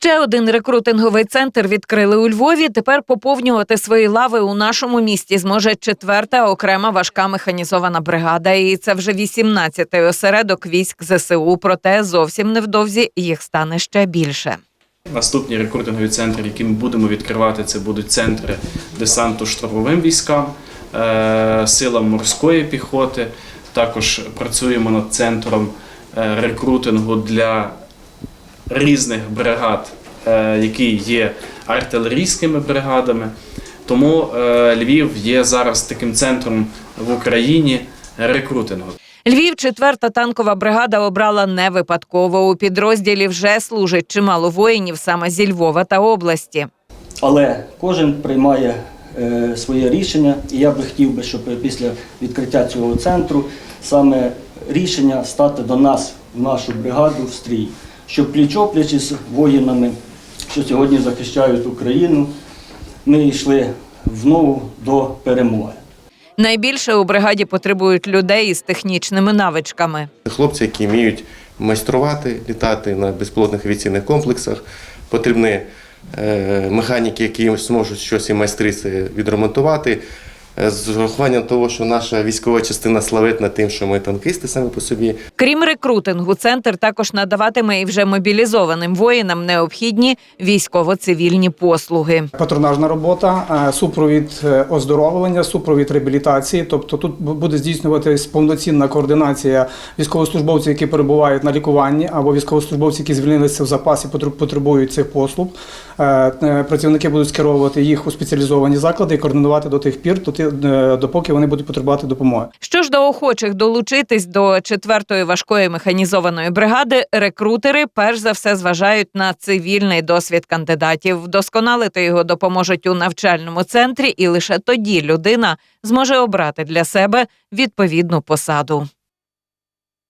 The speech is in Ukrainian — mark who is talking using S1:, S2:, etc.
S1: Ще один рекрутинговий центр відкрили у Львові. Тепер поповнювати свої лави у нашому місті зможе четверта окрема важка механізована бригада. І це вже 18-й осередок військ ЗСУ. Проте зовсім невдовзі їх стане ще більше.
S2: Наступні рекрутингові центри, які ми будемо відкривати, це будуть центри десанту штурмовим військам, е, силам морської піхоти. Також працюємо над центром е, рекрутингу для різних бригад, е, які є артилерійськими бригадами. Тому е, Львів є зараз таким центром в Україні рекрутингу.
S1: Львів, четверта танкова бригада обрала не випадково. У підрозділі вже служить чимало воїнів саме зі Львова та області.
S3: Але кожен приймає е, своє рішення, і я би хотів би, щоб після відкриття цього центру саме рішення стати до нас в нашу бригаду в стрій, щоб пліч-опліч із воїнами, що сьогодні захищають Україну, ми йшли знову до перемоги.
S1: Найбільше у бригаді потребують людей із технічними навичками.
S4: Хлопці, які вміють майструвати, літати на безпілотних авіаційних комплексах, потрібні е, механіки, які зможуть щось і майстриці відремонтувати. Е, З урахуванням того, що наша військова частина славетна тим, що ми танкісти самі по собі,
S1: Крім рекрутингу, центр також надаватиме і вже мобілізованим воїнам необхідні військово-цивільні послуги.
S5: Патронажна робота, е, супровід е, оздоровлення, супровід реабілітації. Тобто тут буде здійснюватись повноцінна координація військовослужбовців, які перебувають на лікуванні, або військовослужбовців, які звільнилися в запасі, потреб- потребують цих послуг. Працівники будуть скеровувати їх у спеціалізовані заклади і координувати до тих пір, е, допоки вони будуть потребувати допомоги.
S1: Що ж до охочих долучитись до четвертої важкої механізованої бригади, рекрутери перш за все зважають на цивільний досвід кандидатів. Вдосконалити його допоможуть у навчальному центрі, і лише тоді людина зможе обрати для себе відповідну посаду.